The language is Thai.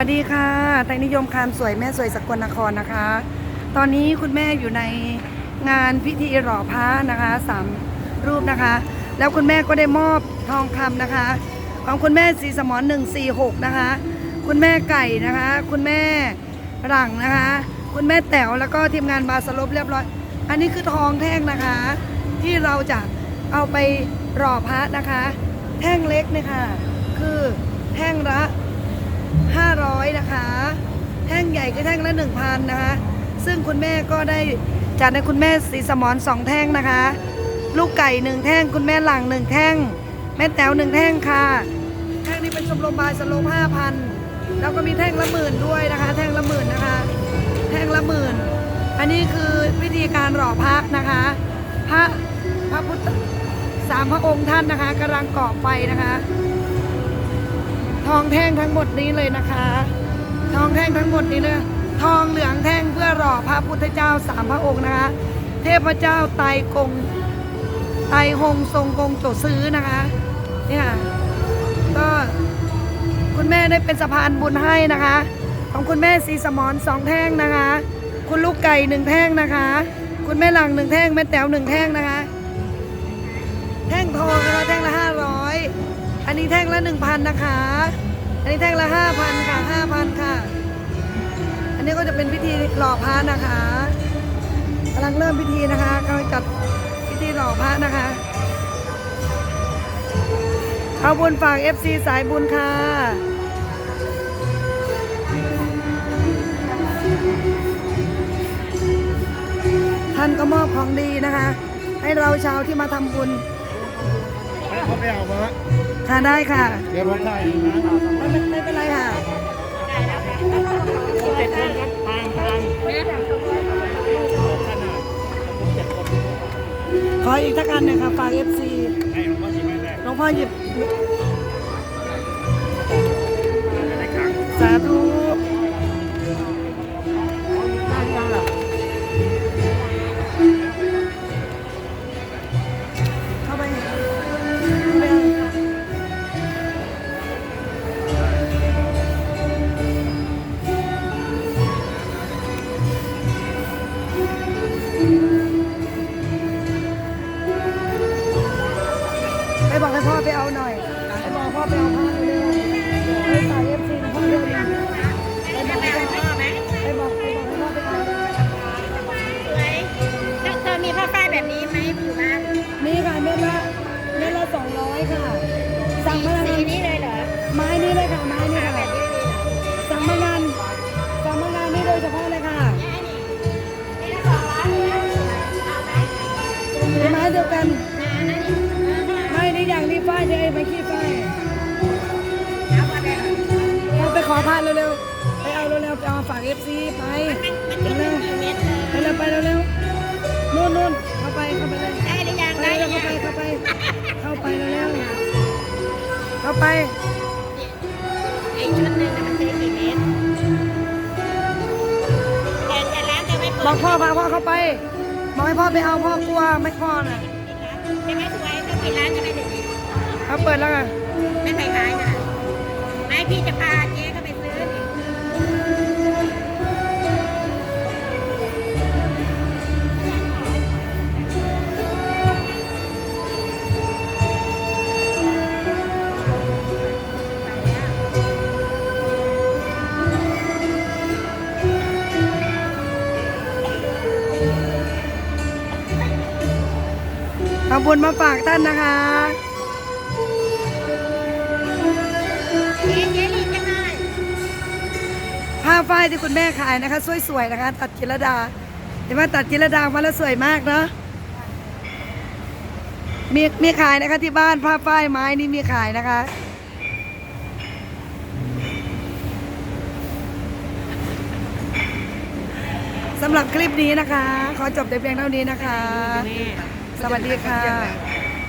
สวัสดีค่ะไทยนิยมคามสวยแม่สวยสกลนครนะคะ ตอนนี้คุณแม่อยู่ในงานพิธีหล่อพระนะคะสามรูปนะคะ แล้วคุณแม่ก็ได้มอบทองคำนะคะ ของคุณแม่สีสมอน146นะคะ คุณแม่ไก่นะคะ คุณแม่หลังนะคะ คุณแม่แต๋วแล้วก็ทีมงานบาสลบเรียบร้อย อันนี้คือทองแท่งนะคะ ที่เราจะเอาไปหล่อพระนะคะ แท่งเล็กนี่ยค่ะคือแท่งละ 500 นะคะ แท่งใหญ่คือแท่งละ 1,000 นะคะ ซึ่งคุณแม่ก็ได้จัดให้คุณแม่สีสมอนสองแท่งนะคะ ลูกไก่หนึ่งแท่งคุณแม่หลังหนึ่งแท่ง แม่แต๋วหนึ่งแท่งค่ะ แท่งนี้เป็นชมรมบายสโลห้าพันแล้วก็มีแท่งละหมื่นด้วยนะคะ แท่งละหมื่นนะคะ แท่งละหมื่น อันนี้คือวิธีการหล่อพระนะคะ พระพระพุทธสามพระองค์ท่านนะคะกำลังก่อไฟนะคะ ทองแท่งทั้งหมดนี้เลยนะคะ ทองแท่งทั้งหมดนี้เลยทองเหลืองแท่งเพื่อหล่อพระพุทธเจ้าสามพระองค์นะคะ เทพเจ้าไตกงไตหงทรงกงโจซื้อนะคะ เนี่ยก็คุณแม่ได้เป็นสะพานบุญให้นะคะ ของคุณแม่สีสมอนสองแท่งนะคะ คุณลูกไก่หนึ่งแท่งนะคะ คุณแม่หลังหนึ่งแท่งแม่แต๋วหนึ่งแท่งนะคะ อันนี้แท่งละหนึ่งพันนะคะ อันนี้แท่งละห้าพันค่ะห้าพันค่ะ อันนี้ก็จะเป็นพิธีหล่อพระนะคะกำลังเริ่มพิธีนะคะกำลังจัดพิธีหล่อพระนะคะ เอาบุญฝาก FC สายบุญค่ะท่านก็มอบของดีนะคะ ให้เราชาวที่มาทำบุญ เขาไปเอามาค่ะได้ค่ะ เดี๋ยวรถไทยนะไม่เป็นไม่เป็นไรค่ะ เจ็ดคนครับทางทางขออีกทักอันหนึ่งค่ะฝาก FC ให้หลวงพ่อชิมให้ได้หลวงพ่อหยิบ ได้ครั้ง สาธุ ให้พ่อไปเอาหน่อยให้บอกพ่อไปเอาผ้าเร็วๆไปใส่เอฟซีพ่อเร็วๆไปบอกไปบอาให้บอกให้บอกให้พ่อไปเอาสวยเธอเธอมีผ้าฝ้ายแบบนี้ไหมอยู่บ้านนี่ค่ะเม็ดละเม็ดละสองร้อยค่ะ สั่งมาแล้วสีนี้ เราไปขอพานเร็วๆ ไปเอาเร็วๆ ไปเอาฝากเอฟซีไปมันมันจะมีกี่เม็ดเลยไปเร็วไปเร็วๆนู่นนู่นเข้าไปเข้าไปเลยได้หรือยังไปได้หเร็รืวอเข้ายังไปเข้าไปเข้าไปเร็วๆเข้าไปไอ้ชุดหนึ่งน่ะมันคือกี่เม็ดแต่แต่ร้านจะไม่เปิดบอกพ่อพาพ่อเข้าไปบอกให้พ่อไปเอาพ่อกลัวไม่พ่อน่ะใช่ไหมสวยถ้าปิดร้านจะไม่ถึงเขาเปิดแล้วค่ะไม่เคยขายนะไม่พี่จะพาเจ๊ เอาบุญมาฝากท่านนะคะเจ๊เจ๊รีบจะให้ผ้าฝ้ายที่คุณแม่ขายนะคะ สวยๆนะคะ ตัดจิรดาเห็นไหมตัดจิรดามาแล้วสวยมากเนาะมีมีขายนะคะที่บ้านผ้าฝ้ายไม้นี่มีขายนะคะ สำหรับคลิปนี้นะคะ ขอจบแต่เพียงเท่านี้นะคะ สวัสดีค่ะ